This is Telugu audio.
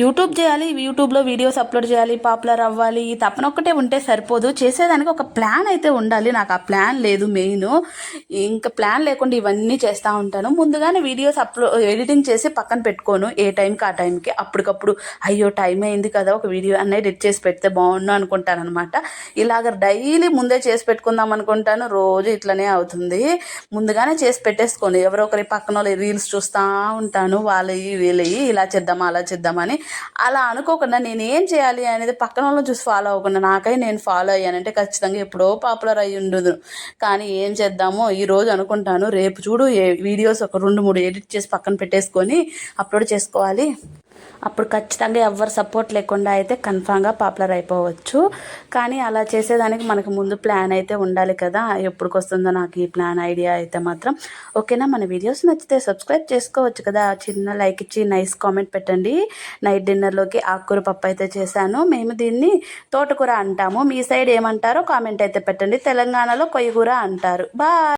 యూట్యూబ్ చేయాలి యూట్యూబ్లో వీడియోస్ అప్లోడ్ చేయాలి పాపులర్ అవ్వాలి ఈ తపన ఒక్కటే ఉంటే సరిపోదు. చేసేదానికి ఒక ప్లాన్ అయితే ఉండాలి. నాకు ఆ ప్లాన్ లేదు మెయిన్. ఇంకా ప్లాన్ లేకుండా ఇవన్నీ చేస్తూ ఉంటాను. ముందుగానే వీడియోస్ అప్లో ఎడిటింగ్ చేసి పక్కన పెట్టుకోను. ఏ టైంకి ఆ టైంకి. అప్పటికప్పుడు అయ్యో టైం అయింది కదా ఒక వీడియో అన్న ఎడిట్ చేసి పెడితే బాగుండు అనుకుంటాను అనమాట ఇలాగ డైలీ ముందే చేసి పెట్టుకుందాం అనుకుంటాను. రోజు ఇట్లనే అవుతుంది. ముందుగానే చేసి పెట్టేసుకోను. ఎవరో ఒకరి పక్కన వాళ్ళ రీల్స్ చూస్తూ ఉంటాను. వాళ్ళవి వీళ్ళవి ఇలా చేద్దామా అలా చేద్దామని అలా అనుకోకుండా నేను ఏం చేయాలి అనేది పక్కన వాళ్ళని చూసి ఫాలో అవ్వకుండా నాకై నేను ఫాలో అయ్యానంటే ఖచ్చితంగా ఎప్పుడో పాపులర్ అయ్యి ఉండదు కానీ ఏం చేద్దామో ఈ రోజు అనుకుంటాను. రేపు చూడు ఏ వీడియోస్ ఒక రెండు మూడు ఎడిట్ చేసి పక్కన పెట్టేసుకొని అప్లోడ్ చేసుకోవాలి. అప్పుడు ఖచ్చితంగా ఎవరు సపోర్ట్ లేకుండా అయితే కన్ఫామ్గా పాపులర్ అయిపోవచ్చు. కానీ అలా చేసేదానికి మనకు ముందు ప్లాన్ అయితే ఉండాలి కదా. ఎప్పటికి వస్తుందో నాకు ఈ ప్లాన్ ఐడియా అయితే మాత్రం. ఓకేనా? మన వీడియోస్ నచ్చితే సబ్స్క్రైబ్ చేసుకోవచ్చు కదా. చిన్న లైక్ ఇచ్చి నైస్ కామెంట్ పెట్టండి. నైట్ డిన్నర్లోకి ఆకుకూర పప్పు అయితే చేశాను. మేము దీన్ని తోటకూర అంటాము. మీ సైడ్ ఏమంటారో కామెంట్ అయితే పెట్టండి. తెలంగాణలో కొయ్యకూర అంటారు. బాయ్!